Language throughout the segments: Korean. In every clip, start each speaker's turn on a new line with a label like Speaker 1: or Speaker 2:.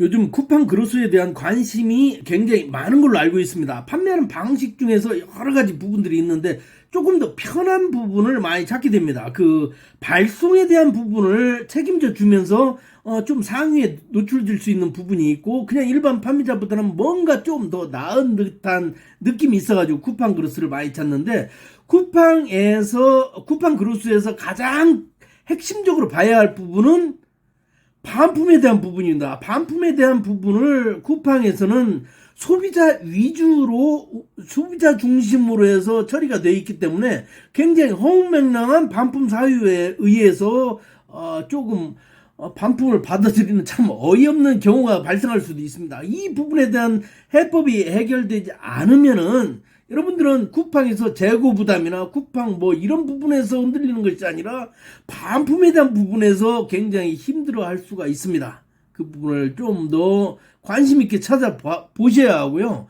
Speaker 1: 요즘 쿠팡 그로스에 대한 관심이 굉장히 많은 걸로 알고 있습니다. 판매하는 방식 중에서 여러 가지 부분들이 있는데 조금 더 편한 부분을 많이 찾게 됩니다. 그 발송에 대한 부분을 책임져 주면서 어, 좀 상위에 노출될 수 있는 부분이 있고 그냥 일반 판매자보다는 뭔가 좀 더 나은 듯한 느낌이 있어가지고 쿠팡 그로스를 많이 찾는데 쿠팡에서 쿠팡 그로스에서 가장 핵심적으로 봐야 할 부분은 반품에 대한 부분입니다. 반품에 대한 부분을 쿠팡에서는 소비자 위주로 소비자 중심으로 해서 처리가 되어 있기 때문에 굉장히 허무맹랑한 반품 사유에 의해서 어, 조금 어, 반품을 받아들이는 참 어이없는 경우가 발생할 수도 있습니다. 이 부분에 대한 해법이 해결되지 않으면은 여러분들은 쿠팡에서 재고 부담이나 쿠팡 뭐 이런 부분에서 흔들리는 것이 아니라 반품에 대한 부분에서 굉장히 힘들어 할 수가 있습니다. 그 부분을 좀 더 관심 있게 찾아보셔야 하고요.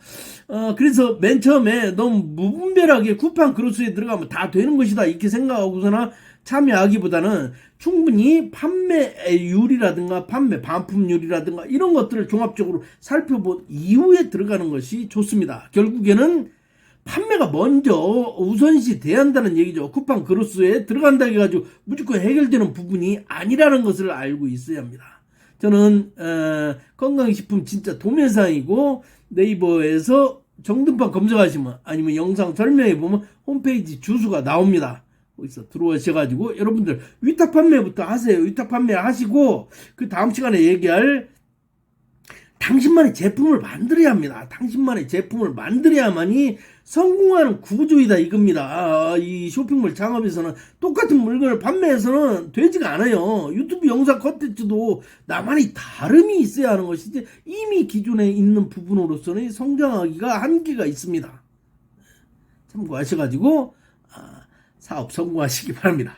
Speaker 1: 어, 그래서 맨 처음에 너무 무분별하게 쿠팡 그로스에 들어가면 다 되는 것이다 이렇게 생각하고서나 참여하기보다는 충분히 판매율이라든가 판매 반품률이라든가 이런 것들을 종합적으로 살펴본 이후에 들어가는 것이 좋습니다. 결국에는 판매가 먼저 우선시 돼야 한다는 얘기죠. 쿠팡 그로스에 들어간다 해가지고 무조건 해결되는 부분이 아니라는 것을 알고 있어야 합니다. 저는 어, 건강식품 진짜 도매상이고 네이버에서 정등판 검색하시면 아니면 영상 설명해 보면 홈페이지 주소가 나옵니다. 거기서 들어오셔가지고 여러분들 위탁 판매부터 하세요. 위탁 판매 하시고 그 다음 시간에 얘기할 당신만의 제품을 만들어야 합니다. 당신만의 제품을 만들어야만이 성공하는 구조이다 이겁니다. 아, 이 쇼핑몰 창업에서는 똑같은 물건을 판매해서는 되지가 않아요. 유튜브 영상 컨텐츠도 나만의 다름이 있어야 하는 것이지 이미 기존에 있는 부분으로서는 성장하기가 한계가 있습니다. 참고하셔가지고 아, 사업 성공하시기 바랍니다.